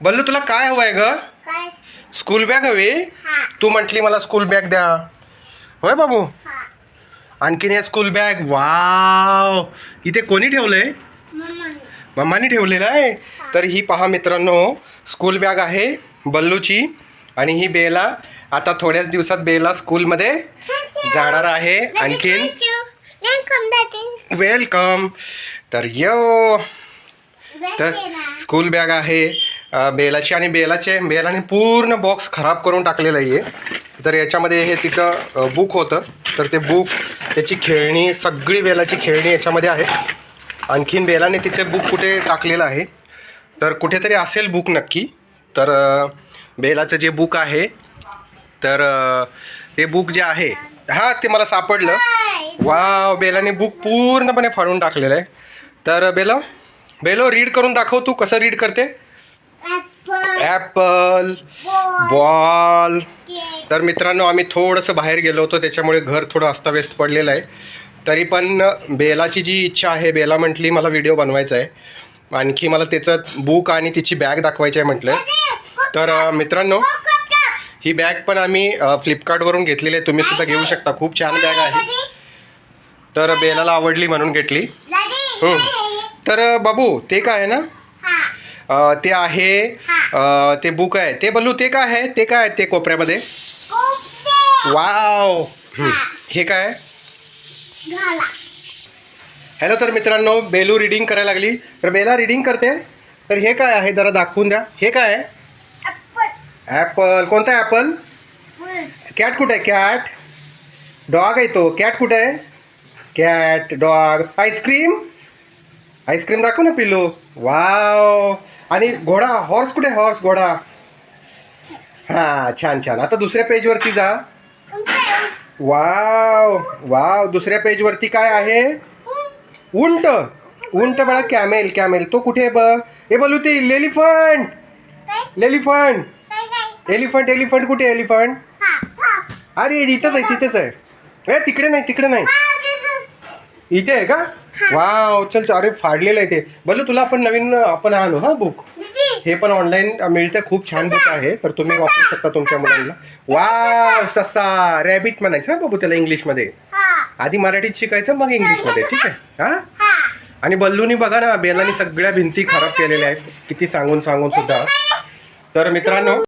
बल्लू तुला काय हवंय ग? काय? स्कूल बॅग हवी? हा. तू म्हटली मला स्कूल बॅग द्या. होय बाबू? हा. आणखीन या स्कूल बॅग वाव! इथे कोणी ठेवलंय? मम्मा. मम्मानी ठेवलेलं आहे? तर ही पहा मित्रांनो स्कूल बॅग आहे बल्लूची आणि ही बेला आता थोड्याच दिवसात बेला स्कूलमध्ये जाणार आहे. आणखीन? वेलकम तर यो. तर स्कूल बॅग आहे. बेलाची आणि बेलाचे बेलाने पूर्ण बॉक्स खराब करून टाकलेलं आहे तर याच्यामध्ये हे तिचं बुक होतं. तर ते बुक त्याची खेळणी सगळी बेलाची खेळणी याच्यामध्ये आहे. आणखीन बेलाने तिचे बुक कुठे टाकलेलं आहे? तर कुठेतरी असेल बुक नक्की. तर बेलाचं जे बुक आहे तर ते बुक जे आहे हां ते मला सापडलं. वाव बेलाने बुक पूर्णपणे फाडून टाकलेलं आहे. तर बेलो बेलो रीड करून दाखव तू कसं रीड करते. ॲपल बॉल तर मित्रांनो आम्ही थोडंसं बाहेर गेलो होतो त्याच्यामुळे घर थोडं अस्ताव्यस्त पडलेलं आहे. तरी पण बेलाची जी इच्छा आहे बेला म्हटली मला व्हिडिओ बनवायचा आहे. आणखी मला त्याचं बुक आणि तिची बॅग दाखवायची आहे म्हटलं. तर मित्रांनो ही बॅग पण आम्ही फ्लिपकार्टवरून घेतलेली आहे. तुम्ही सुद्धा घेऊ शकता. खूप छान बॅग आहे. तर बेलाला आवडली म्हणून घेतली. तर बाबू ते काय आहे ना? ते आहे ते बुक आहे. ते बल्लू ते काय आहे? ते काय आहे ते कोपऱ्यामध्ये? वाव! हं. हे काय हॅलो तर मित्रांनो बेलू रिडिंग करायला लागली. तर बेला रिडिंग करते. तर हे काय आहे? जरा दाखवून द्या. हे काय आहे? ॲपल कोणता ॲपल कॅट कुठे आहे? कॅट डॉग आहे तो. कॅट कुठे आहे? कॅट डॉग आईस्क्रीम आईस्क्रीम दाखव ना पिल्लू. वाव आणि घोडा हॉर्स कुठे हॉर्स घोडा? हां छान छान. आता दुसऱ्या पेजवरती जा. Wow wow. दुसऱ्या पेजवरती काय आहे? उंट. उंट बघा कॅमेल कॅमेल तो कुठे आहे बघ? हे बोलू ते लेलिफंट लेलिफंट एलिफंट एलिफंट कुठे एलिफंट अरे इथंच आहे तिथेच आहे. ए तिकडे नाही तिकडे नाही. इथे आहे का? वाव चल चल, अरे फाडलेलं आहे ते. बोलू तुला आपण नवीन आपण आणू हा बुक हे पण ऑनलाईन मिळतं खूप छान बुक आहे तर तुम्ही वापरू शकता तुमच्या मुलांना. वाव ससा. रॅबिट म्हणायचं हा बाबू त्याला इंग्लिशमध्ये आधी मराठीत शिकायचं मग इंग्लिशमध्ये ठीक आहे? हा. आणि बल्लूनी बघा ना बेलानी सगळ्या भिंती खराब केलेल्या आहेत. किती सांगून सांगून सुद्धा. तर मित्रांनो